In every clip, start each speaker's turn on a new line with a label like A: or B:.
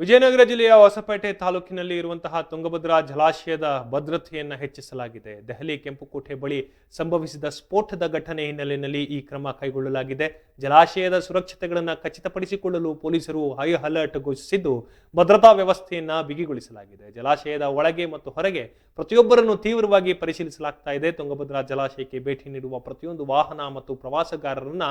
A: ವಿಜಯನಗರ ಜಿಲ್ಲೆಯ ಹೊಸಪೇಟೆ ತಾಲೂಕಿನಲ್ಲಿ ಇರುವಂತಹ ತುಂಗಭದ್ರಾ ಜಲಾಶಯದ ಭದ್ರತೆಯನ್ನು ಹೆಚ್ಚಿಸಲಾಗಿದೆ. ದೆಹಲಿ ಕೆಂಪುಕೋಟೆ ಬಳಿ ಸಂಭವಿಸಿದ ಸ್ಫೋಟದ ಘಟನೆ ಹಿನ್ನೆಲೆಯಲ್ಲಿ ಈ ಕ್ರಮ ಕೈಗೊಳ್ಳಲಾಗಿದೆ. ಜಲಾಶಯದ ಸುರಕ್ಷತೆಗಳನ್ನು ಖಚಿತಪಡಿಸಿಕೊಳ್ಳಲು ಪೊಲೀಸರು ಹೈ ಅಲರ್ಟ್ ಘೋಷಿಸಿದ್ದು, ಭದ್ರತಾ ವ್ಯವಸ್ಥೆಯನ್ನು ಬಿಗಿಗೊಳಿಸಲಾಗಿದೆ. ಜಲಾಶಯದ ಒಳಗೆ ಮತ್ತು ಹೊರಗೆ ಪ್ರತಿಯೊಬ್ಬರನ್ನು ತೀವ್ರವಾಗಿ ಪರಿಶೀಲಿಸಲಾಗ್ತಾ ಇದೆ. ತುಂಗಭದ್ರಾ ಜಲಾಶಯಕ್ಕೆ ಭೇಟಿ ನೀಡುವ ಪ್ರತಿಯೊಂದು ವಾಹನ ಮತ್ತು ಪ್ರವಾಸಗಾರರನ್ನ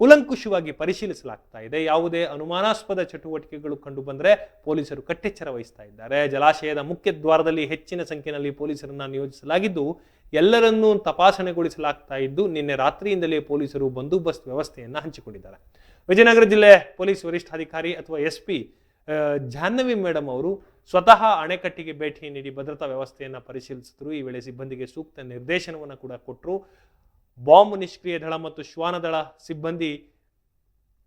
A: ಕೂಲಂಕುಷವಾಗಿ ಪರಿಶೀಲಿಸಲಾಗ್ತಾ ಇದೆ. ಯಾವುದೇ ಅನುಮಾನಾಸ್ಪದ ಚಟುವಟಿಕೆಗಳು ಕಂಡು ಬಂದರೆ ಪೊಲೀಸರು ಕಟ್ಟೆಚ್ಚರ ವಹಿಸ್ತಾ ಇದ್ದಾರೆ. ಜಲಾಶಯದ ಮುಖ್ಯ ದ್ವಾರದಲ್ಲಿ ಹೆಚ್ಚಿನ ಸಂಖ್ಯೆಯಲ್ಲಿ ಪೊಲೀಸರನ್ನ ನಿಯೋಜಿಸಲಾಗಿದ್ದು, ಎಲ್ಲರನ್ನೂ ತಪಾಸಣೆಗೊಳಿಸಲಾಗ್ತಾ ಇದ್ದು, ನಿನ್ನೆ ರಾತ್ರಿಯಿಂದಲೇ ಪೊಲೀಸರು ಬಂದೋಬಸ್ತ್ ವ್ಯವಸ್ಥೆಯನ್ನು ಹಂಚಿಕೊಂಡಿದ್ದಾರೆ. ವಿಜಯನಗರ ಜಿಲ್ಲೆ ಪೊಲೀಸ್ ವರಿಷ್ಠಾಧಿಕಾರಿ ಅಥವಾ ಎಸ್ ಪಿ ಜಾಹ್ನವಿ ಮೇಡಮ್ ಅವರು ಸ್ವತಃ ಅಣೆಕಟ್ಟಿಗೆ ಭೇಟಿ ನೀಡಿ ಭದ್ರತಾ ವ್ಯವಸ್ಥೆಯನ್ನು ಪರಿಶೀಲಿಸಿದ್ರು. ಈ ವೇಳೆ ಸಿಬ್ಬಂದಿಗೆ ಸೂಕ್ತ ನಿರ್ದೇಶನವನ್ನು ಕೂಡ ಕೊಟ್ಟರು ಬಾಂಬ್ ನಿಷ್ಕ್ರಿಯ ದಳ ಮತ್ತು ಶ್ವಾನದಳ ಸಿಬ್ಬಂದಿ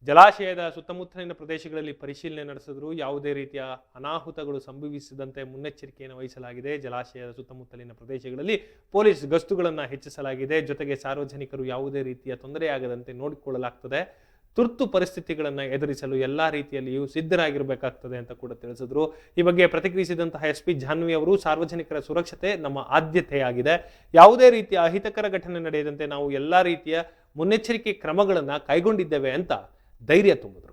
A: ಜಲಾಶಯದ ಸುತ್ತಮುತ್ತಲಿನ ಪ್ರದೇಶಗಳಲ್ಲಿ ಪರಿಶೀಲನೆ ನಡೆಸಿದ್ರು. ಯಾವುದೇ ರೀತಿಯ ಅನಾಹುತಗಳು ಸಂಭವಿಸದಂತೆ ಮುನ್ನೆಚ್ಚರಿಕೆಯನ್ನು ವಹಿಸಲಾಗಿದೆ. ಜಲಾಶಯದ ಸುತ್ತಮುತ್ತಲಿನ ಪ್ರದೇಶಗಳಲ್ಲಿ ಪೊಲೀಸ್ ಗಸ್ತುಗಳನ್ನು ಹೆಚ್ಚಿಸಲಾಗಿದೆ. ಜೊತೆಗೆ ಸಾರ್ವಜನಿಕರು ಯಾವುದೇ ರೀತಿಯ ತೊಂದರೆಯಾಗದಂತೆ ನೋಡಿಕೊಳ್ಳಲಾಗ್ತದೆ. ತುರ್ತು ಪರಿಸ್ಥಿತಿಗಳನ್ನು ಎದುರಿಸಲು ಎಲ್ಲಾ ರೀತಿಯಲ್ಲಿಯೂ ಸಿದ್ಧರಾಗಿರಬೇಕಾಗ್ತದೆ ಅಂತ ಕೂಡ ತಿಳಿಸಿದ್ರು. ಈ ಬಗ್ಗೆ ಪ್ರತಿಕ್ರಿಯಿಸಿದಂತಹ ಎಸ್ ಪಿ ಜಾನ್ವಿ ಅವರು, ಸಾರ್ವಜನಿಕರ ಸುರಕ್ಷತೆ ನಮ್ಮ ಆದ್ಯತೆಯಾಗಿದೆ. ಯಾವುದೇ ರೀತಿಯ ಅಹಿತಕರ ಘಟನೆ ನಡೆಯದಂತೆ ನಾವು ಎಲ್ಲಾ ರೀತಿಯ ಮುನ್ನೆಚ್ಚರಿಕೆ ಕ್ರಮಗಳನ್ನು ಕೈಗೊಂಡಿದ್ದೇವೆ ಅಂತ ಧೈರ್ಯ ತುಂಬಿದ್ರು.